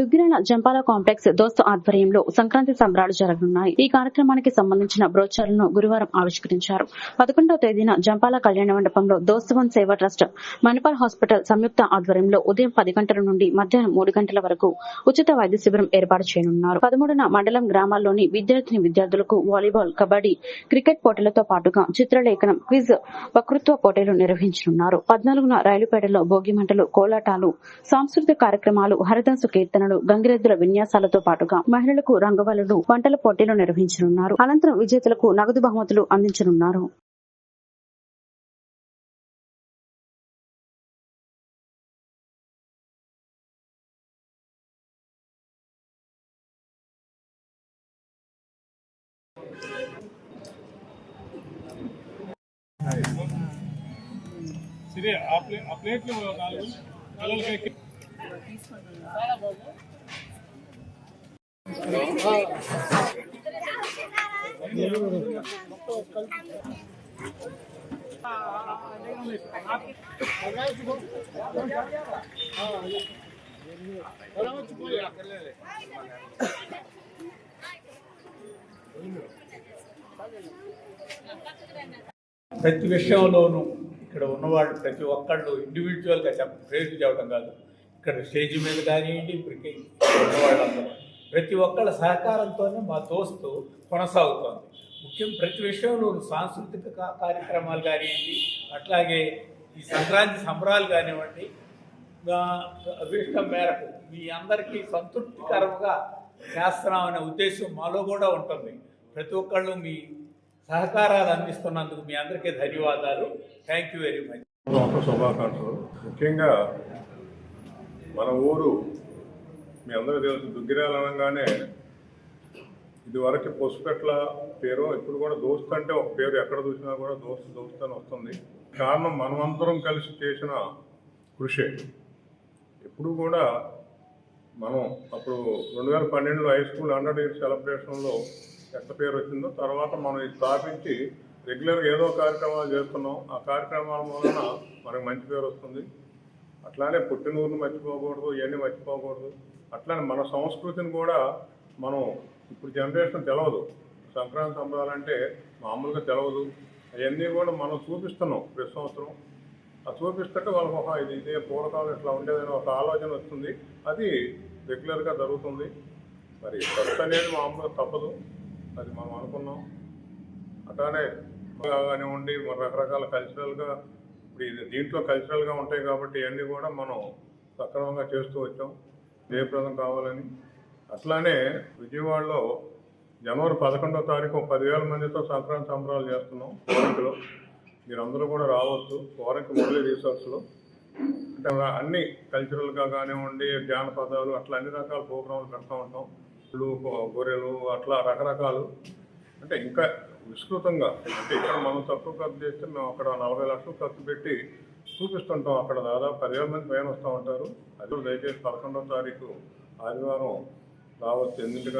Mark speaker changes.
Speaker 1: Duggirala Jampala complex దోస్తు ఆధ్వర్యంలో సంక్రాంతి సంబరాలు జరగనున్నాయి. ఈ కార్యక్రమానికి సంబంధించిన బ్రోచర్లను గురువారం ఆవిష్కరించారు. పదకొండవ తేదీన జంపాల కళ్యాణ మండపంలో దోస్తువన్ సేవా ట్రస్ట్ మణిపాల్ హాస్పిటల్ సంయుక్త ఆధ్వర్యంలో ఉదయం పది గంటల నుండి మధ్యాహ్నం మూడు గంటల వరకు ఉచిత వైద్య శిబిరం ఏర్పాటు చేయనున్నారు. పదమూడున మండలం గ్రామాల్లోని విద్యార్థిని విద్యార్థులకు వాలీబాల్ కబడ్డీ క్రికెట్ పోటీలతో పాటుగా చిత్రలేఖనం క్విజ్ వక్తృత్వ పోటీలు నిర్వహించనున్నారు. పద్నాలుగున రైలుపేటలో భోగి మంటలు కోలాటాలు సాంస్కృతిక కార్యక్రమాలు హరిదాసు కీర్తనలు గంగిరెద్దుల విన్యాసాలతో పాటుగా మహిళలకు రంగవల్లులు వంటల పోటీలు నిర్వహించనున్నారు. అనంతరం విజేతలకు నగదు బహుమతులు అందించనున్నారు.
Speaker 2: సిరి ఆ ప్లేట్లు నాలుగు పిల్లలకి
Speaker 3: ప్రతి విషయంలోనూ ఇక్కడ ఉన్నవాళ్ళు ప్రతి ఒక్కళ్ళు ఇండివిజువల్గా చెప్ప ప్రేరు చెప్పడం కాదు. ఇక్కడ స్టేజ్ మీద కానివ్వండి ఇప్పటికీ ప్రతి ఒక్కళ్ళ సహకారంతోనే మా దోస్తు కొనసాగుతోంది. ముఖ్యం ప్రతి విషయంలో సాంస్కృతిక కార్యక్రమాలు కానివ్వండి అట్లాగే ఈ సంక్రాంతి సంబరాలు కానివ్వండి అదృష్టం అభిష్టం మేరకు మీ అందరికీ సంతృప్తికరంగా చేస్తున్నామనే ఉద్దేశం మాలో కూడా ఉంటుంది. ప్రతి ఒక్కళ్ళు మీ సహకారాలు అందిస్తున్నందుకు మీ అందరికీ ధన్యవాదాలు. థ్యాంక్ యూ వెరీ మచ్
Speaker 4: శుభాకాంక్షలు. ముఖ్యంగా మన ఊరు మీ అందరూ తెలుసు దుగ్గిరాలు అనగానే ఇదివరకు పసుపెట్ల పేరు ఇప్పుడు కూడా దోస్త్ అంటే ఒక పేరు ఎక్కడ చూసినా కూడా దోస్త్ దోస్త్ అని వస్తుంది. కారణం మనమందరం కలిసి చేసిన కృషి. ఎప్పుడు కూడా మనం అప్పుడు రెండు వేల పన్నెండులో హై స్కూల్ హండ్రెడ్ ఇయర్ సెలబ్రేషన్లో ఎట్ల పేరు వచ్చిందో తర్వాత మనం ఇది స్థాపించి రెగ్యులర్గా ఏదో కార్యక్రమాలు చేస్తున్నాం. ఆ కార్యక్రమాల వలన మనకు మంచి పేరు వస్తుంది. అట్లానే పుట్టినూరును మర్చిపోకూడదు ఇవన్నీ మర్చిపోకూడదు. అట్లానే మన సంస్కృతిని కూడా మనం ఇప్పుడు జనరేషన్ తెలవదు. సంక్రాంతి సంబరాలంటే మామూలుగా తెలవదు. అవన్నీ కూడా మనం చూపిస్తున్నాం ప్రతి సంవత్సరం. అది చూపిస్తుంటే వాళ్ళకి ఒక ఇది ఇదే పూర్వకాలం ఇట్లా ఉండేదని ఒక ఆలోచన వస్తుంది. అది రెగ్యులర్గా జరుగుతుంది. మరి ఖర్చు అనేది మామూలుగా తప్పదు. అది మనం అనుకున్నాం. అట్లానే కానివ్వండి మన రకరకాల కల్చరల్గా ఇప్పుడు ఇది దీంట్లో కల్చరల్గా ఉంటాయి కాబట్టి ఇవన్నీ కూడా మనం సక్రమంగా చేస్తూ వచ్చాం. జయప్రదం కావాలని. అట్లానే విజయవాడలో జనవరి పదకొండో తారీఖు పదివేల మందితో సంక్రాంతి సంబరాలు చేస్తున్నాం కోరికలో. మీరందరూ కూడా రావచ్చు. కోరిక మురళి రిసార్ట్స్లో అంటే అన్ని కల్చరల్గా కానివ్వండి జానపదాలు అట్లా అన్ని రకాల ప్రోగ్రాంలు పెడతా ఉంటాం. గొర్రెలు అట్లా రకరకాలు. అంటే ఇంకా విస్తృతంగా. అంటే ఇక్కడ మనం తక్కువ ఖర్చు చేస్తే మేము అక్కడ నలభై లక్షలు ఖర్చు పెట్టి చూపిస్తుంటాం. అక్కడ దాదాపు పదివేల మంది పైన వస్తూ ఉంటారు. అది దయచేసి పదకొండవ తారీఖు ఆదివారం రావచ్చు. ఎందుకంటే